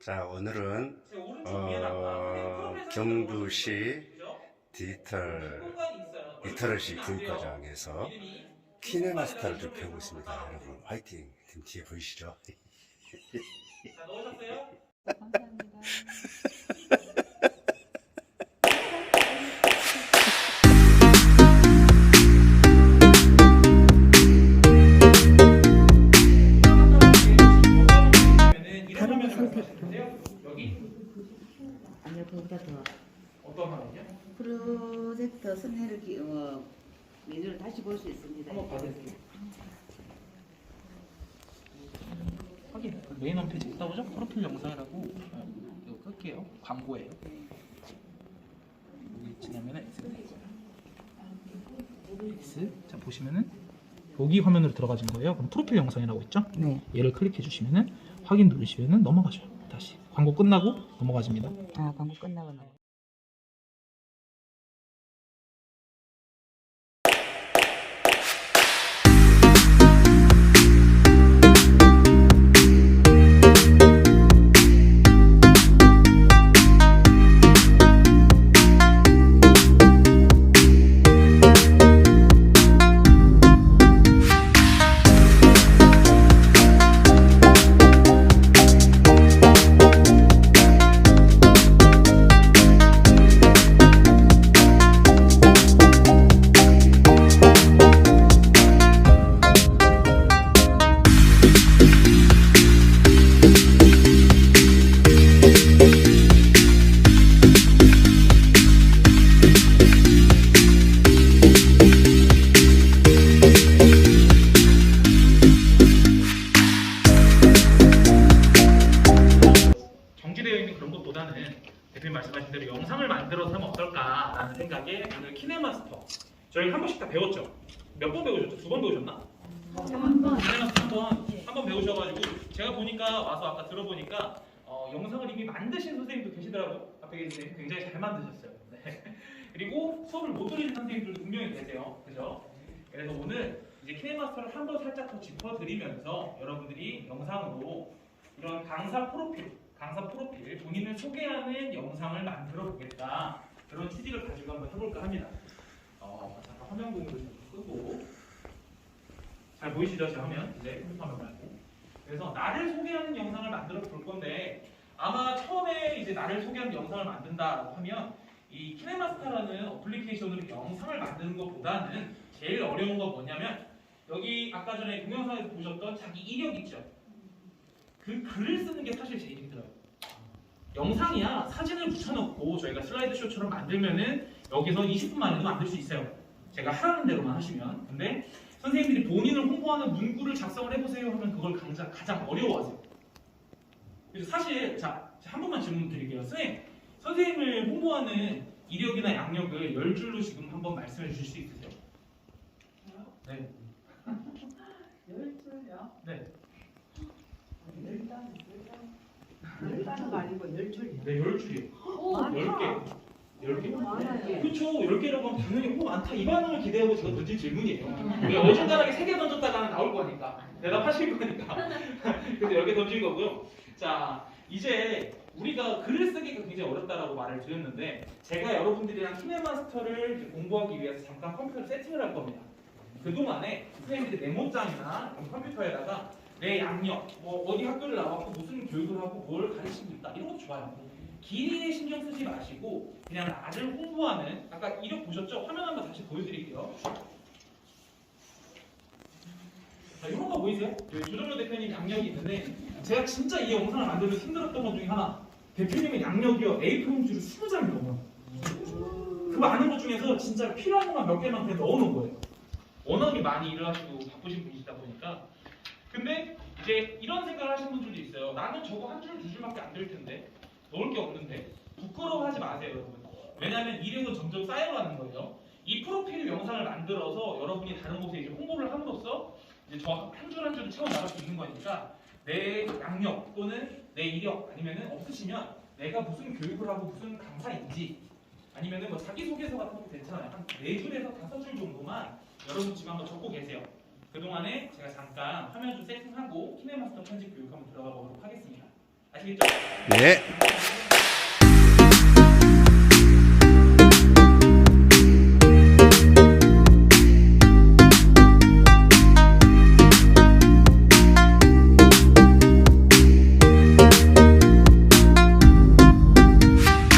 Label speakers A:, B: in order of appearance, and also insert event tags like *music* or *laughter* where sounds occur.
A: 자, 오늘은 어,
B: 프로페셔널
A: 경주시? 디지털
B: 돼요.
A: 교육과정에서 키네마스터를 좀 배우고 있습니다. 여러분, 화이팅! 지금 뒤에 보이시죠?
B: 자, 넣으셨어요? *laughs*
C: 감사합니다.
B: 선택. 여기
C: 아니요, 그보다 더.
B: 어떤 화면이요?
C: 프로젝터 스내를 기, 어, 메뉴를 다시 볼 수 있습니다.
B: 한번 봐드릴게요. 확인. 메인 홈페이지 나오죠? 프로필 영상이라고 어, 이거 끌게요. 광고예요. 여기 지나면은 X. X. 자 보시면은 여기 화면으로 들어가진 거예요. 그럼 프로필 영상이라고 있죠?
C: 네.
B: 얘를 클릭해 주시면은 확인 누르시면은 넘어가죠. 다시 광고 끝나고 넘어가집니다.
C: 아, 광고 끝나고 나.
B: 정지되어 보다는 대표님 말씀하신 대로 영상을 만들어서 하면 어떨까라는 생각에 오늘 키네마스터 저희 한 번씩 다 배웠죠? 몇 번 배우셨죠? 두 번 배우셨나? 키네마스터 한번 한 번 배우셔가지고 제가 보니까 와서 아까 들어보니까 어, 영상을 이미 만드신 선생님도 계시더라고요. 앞에 계신 선생님 굉장히 잘 만드셨어요. 네. *laughs* 그리고 수업을 못 들으신 선생님들도 분명히 계세요. 그죠? 그래서 오늘 이제 키네마스터를 한 번 살짝 더 짚어드리면서 여러분들이 영상으로 이런 강사 프로필, 강사 프로필, 본인을 소개하는 영상을 만들어 보겠다. 그런 취지를 가지고 한번 해볼까 합니다. 어, 잠깐 화면 공유를 좀 끄고. 잘 보이시죠? 제 화면? 이제 화면 말고. 그래서 나를 소개하는 영상을 만들어 볼 건데, 아마 처음에 이제 나를 소개하는 영상을 만든다 하면, 이 키네마스터라는 어플리케이션으로 영상을 만드는 것보다는 제일 어려운 건 뭐냐면, 여기 아까 전에 동영상에서 보셨던 자기 이력 있죠? 그 글을 쓰는 게 사실 제일 힘들어요. 영상이야 사진을 붙여놓고 저희가 슬라이드 쇼처럼 만들면은 여기서 20분 만에도 만들 수 있어요. 제가 하라는 대로만 하시면. 근데 선생님들이 본인을 홍보하는 문구를 작성을 해보세요 하면 그걸 가장, 가장 어려워하세요. 그래서 사실 자, 한 번만 질문 드릴게요. 선생님, 선생님을 홍보하는 이력이나 양력을 열 줄로 지금 한번 말씀해 주실 수 있으세요? 네. *laughs*
D: 열줄요?
B: 네.
D: 열단 열단은 아니고 열 줄이요.
B: 네, 열 줄이요. 열 개. 열 개.
D: 많아요.
B: 그렇죠. 10개라고 하면 당연히 뭐 많다. 이 반응을 기대하고 제가 던진 질문이에요. 왜 어중간하게 3개 던졌다가는 나올 거니까. 대답하실 거니까. *laughs* 그래서 10개 던진 거고요. 자, 이제 우리가 글을 쓰기가 굉장히 어렵다라고 말을 드렸는데 제가 여러분들이랑 키네마스터를 공부하기 위해서 잠깐 컴퓨터 세팅을 할 겁니다. 그동안에 선생님들이 메모장이나 컴퓨터에다가 내 양력, 뭐 어디 학교를 나왔고 무슨 교육을 하고 뭘 있다 이런 것도 좋아요. 길이에 신경 쓰지 마시고 그냥 나를 홍보하는 아까 이력 보셨죠? 화면 한번 다시 보여드릴게요. 자, 이런 거 보이세요? 조정로 대표님 양력이 있는데 제가 진짜 이 영상을 만들면서 힘들었던 것 중에 하나 대표님의 양력이요 A4 용지를 20장이 넘어요. 그 많은 것 중에서 진짜 필요한 것만 몇 개만 그냥 넣어놓은 거예요. 워낙에 많이 일을 하시고 바쁘신 분이시다 보니까 근데 이제 이런 생각을 하시는 분들도 있어요. 나는 저거 한 줄, 두 줄밖에 안 될 텐데 넣을 게 없는데 부끄러워하지 마세요, 여러분. 왜냐하면 이력은 점점 쌓여가는 거예요. 이 프로필 영상을 만들어서 여러분이 다른 곳에 이제 홍보를 함으로써 이제 저 한 줄 한 줄을 채워 나갈 수 있는 거니까 내 양력 또는 내 이력 아니면은 없으시면 내가 무슨 교육을 하고 무슨 강사인지 아니면은 뭐 자기소개서 같은 것도 괜찮아요. 한 네 줄에서 다섯 줄 정도만 여러분 지금 한번 적고 계세요. 그동안에 제가 잠깐 화면 좀 세팅하고 키네마스터 편집 교육 한번 들어가 보도록 하겠습니다. 아시겠죠?
A: 네.